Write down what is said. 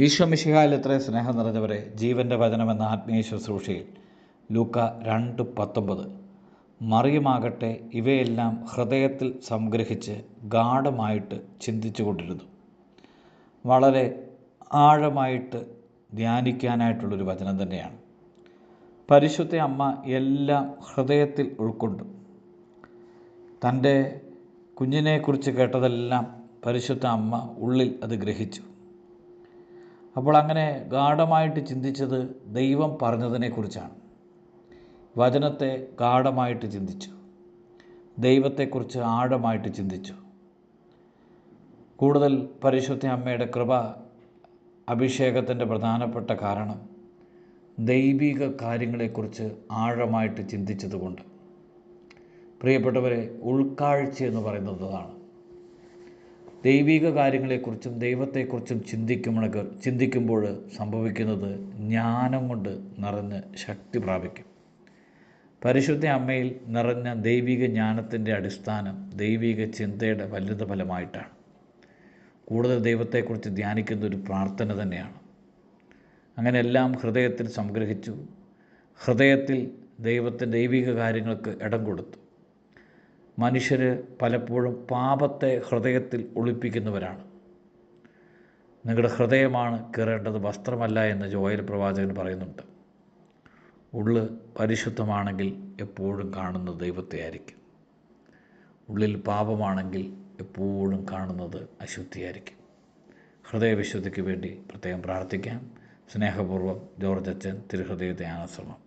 ഈശോ മിശിഹായിൽ എത്ര സ്നേഹം നിറഞ്ഞവരെ ജീവന്റെ വചനമെന്ന ആത്മീയ ശുശ്രൂഷയിൽ ലൂക്ക രണ്ട് പത്തൊമ്പത്. മറിയുമാകട്ടെ ഇവയെല്ലാം ഹൃദയത്തിൽ സംഗ്രഹിച്ച് ഗാഠമായിട്ട് ചിന്തിച്ചു കൊണ്ടിരുന്നു വളരെ ആഴമായിട്ട് ധ്യാനിക്കാനായിട്ടുള്ളൊരു വചനം തന്നെയാണ്. പരിശുദ്ധ അമ്മ എല്ലാം ഹൃദയത്തിൽ ഉൾക്കൊണ്ടു. തന്റെ കുഞ്ഞിനെക്കുറിച്ച് കേട്ടതെല്ലാം പരിശുദ്ധ അമ്മ ഉള്ളിൽ അത് ഗ്രഹിച്ചു. അപ്പോൾ അങ്ങനെ ഗാഠമായിട്ട് ചിന്തിച്ചത് ദൈവം പറഞ്ഞതിനെക്കുറിച്ചാണ്. വചനത്തെ ഗാഠമായിട്ട് ചിന്തിച്ചു. ദൈവത്തെക്കുറിച്ച് ആഴമായിട്ട് ചിന്തിച്ചു. കൂടുതൽ പരിശുദ്ധ അമ്മയുടെ കൃപ അഭിഷേകത്തിന്റെ പ്രധാനപ്പെട്ട കാരണം ദൈവിക കാര്യങ്ങളെക്കുറിച്ച് ആഴമായിട്ട് ചിന്തിച്ചതുകൊണ്ട്. പ്രിയപ്പെട്ടവരെ ഉൾക്കാഴ്ച എന്ന് പറയുന്നത് ദൈവിക കാര്യങ്ങളെക്കുറിച്ചും ദൈവത്തെക്കുറിച്ചും ചിന്തിക്കുമ്പോൾ ചിന്തിക്കുമ്പോൾ സംഭവിക്കുന്നത് ജ്ഞാനം കൊണ്ട് നിറഞ്ഞ് ശക്തി പ്രാപിക്കും. പരിശുദ്ധ അമ്മയിൽ നിറഞ്ഞ ദൈവിക ജ്ഞാനത്തിന്റെ അടിസ്ഥാനം ദൈവിക ചിന്തയുടെ വലുത് ഫലമായിട്ടാണ്. കൂടുതൽ ദൈവത്തെക്കുറിച്ച് ധ്യാനിക്കുന്ന ഒരു പ്രാർത്ഥന തന്നെയാണ്. അങ്ങനെ എല്ലാം ഹൃദയത്തിൽ സംഗ്രഹിച്ചു. ഹൃദയത്തിൽ ദൈവത്തെ ദൈവിക കാര്യങ്ങൾക്ക് ഇടം കൊടുത്തു. മനുഷ്യർ പലപ്പോഴും പാപത്തെ ഹൃദയത്തിൽ ഒളിപ്പിക്കുന്നവരാണ്. നിങ്ങളുടെ ഹൃദയമാണ് കയറേണ്ടത് വസ്ത്രമല്ല എന്ന് ജോയൽ പ്രവാചകൻ പറയുന്നുണ്ട്. ഉള്ള് പരിശുദ്ധമാണെങ്കിൽ എപ്പോഴും കാണുന്നത് ദൈവത്തെ ആയിരിക്കും. ഉള്ളിൽ പാപമാണെങ്കിൽ എപ്പോഴും കാണുന്നത് അശുദ്ധിയായിരിക്കും ഹൃദയവിശുദ്ധിക്ക് വേണ്ടി പ്രത്യേകം പ്രാർത്ഥിക്കാം. സ്നേഹപൂർവം ജോർജ് അച്ഛൻ തിരുഹൃദയ ധ്യാനശ്രമം